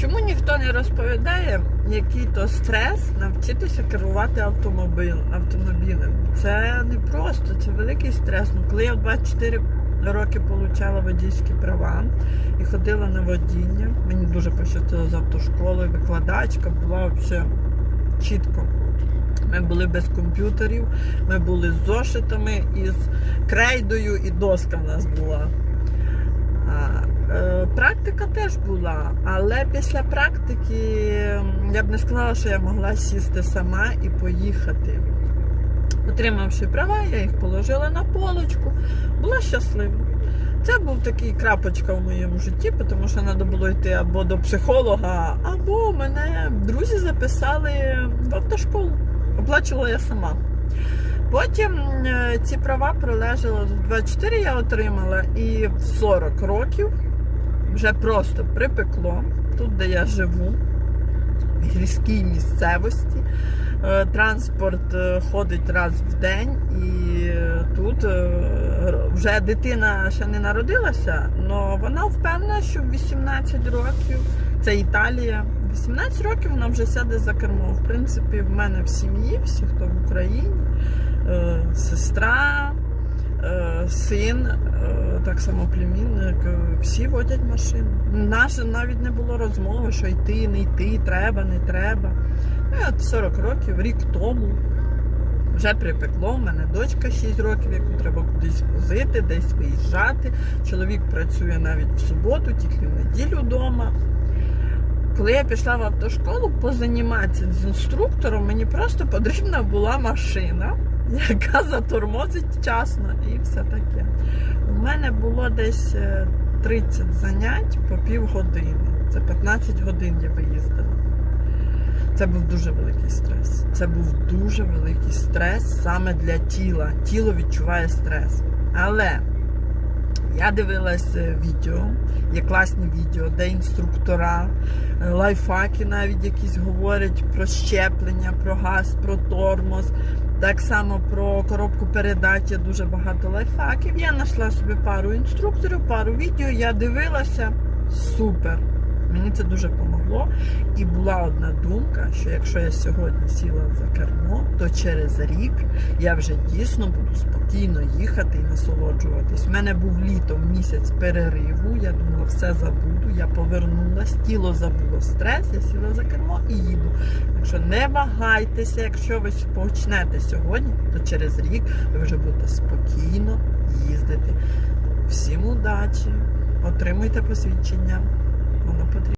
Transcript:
Чому ніхто не розповідає, який то стрес навчитися керувати автомобіль, автомобілем? Це не просто, це великий стрес. Ну, коли я в 24 роки отримала водійські права і ходила на водіння, мені дуже пощастило з автошколою, викладачка була взагалі чітко. Ми були без комп'ютерів, ми були з зошитами і з крейдою, і доска в нас була. Практика теж була, але після практики я б не сказала, що я могла сісти сама і поїхати. Отримавши права, я їх положила на полочку, була щаслива. Це був такий крапочка в моєму житті, тому що треба було йти або до психолога, або мене друзі записали в автошколу. Оплачувала я сама. Потім е, ці права пролежали в 24 я отримала, і в 40 років вже просто припекло тут, де я живу, в гірській місцевості. Е, Транспорт е, ходить раз в день, і е, тут вже дитина ще не народилася, але вона впевнена, що в 18 років це Італія. 18 років вона вже сяде за кермо. В принципі, в мене в сім'ї, всі, хто в Україні, сестра, син, е, так само племінник, е, всі водять машину. Наше навіть не було розмови, що йти, не йти, треба, не треба. Ну, от 40 років, рік тому. Вже припекло, в мене дочка 6 років, яку треба кудись возити, десь виїжджати. Чоловік працює навіть в суботу, тільки в неділю вдома. Коли я пішла в автошколу позаніматися з інструктором, мені просто потрібна була машина, яка затормозить вчасно і все таке. У мене було десь е, 30 занять по півгодини. Це 15 годин я виїздила. Це був дуже великий стрес. Це був дуже великий стрес саме для тіла. Тіло відчуває стрес. Але я дивилась е, відео, є класні відео, де інструктора, е, лайфхаки навіть якісь говорять про щеплення, про газ, про тормоз. Так само про коробку передач є дуже багато лайфхаків. Я знайшла собі пару інструкторів, пару відео, я дивилася. Супер! Мені це дуже допомогло. І була одна думка, що якщо я сьогодні сіла за кермо, то через рік я вже дійсно буду спокійно їхати і насолоджуватись. У мене був літом місяць перериву. Я думала, все забуду. Я повернулась, тіло забуло стрес, я сіла за кермо і їду. Якщо не вагайтеся, якщо ви почнете сьогодні, то через рік ви вже будете спокійно їздити. Всім удачі! Отримуйте посвідчення воно потрібно.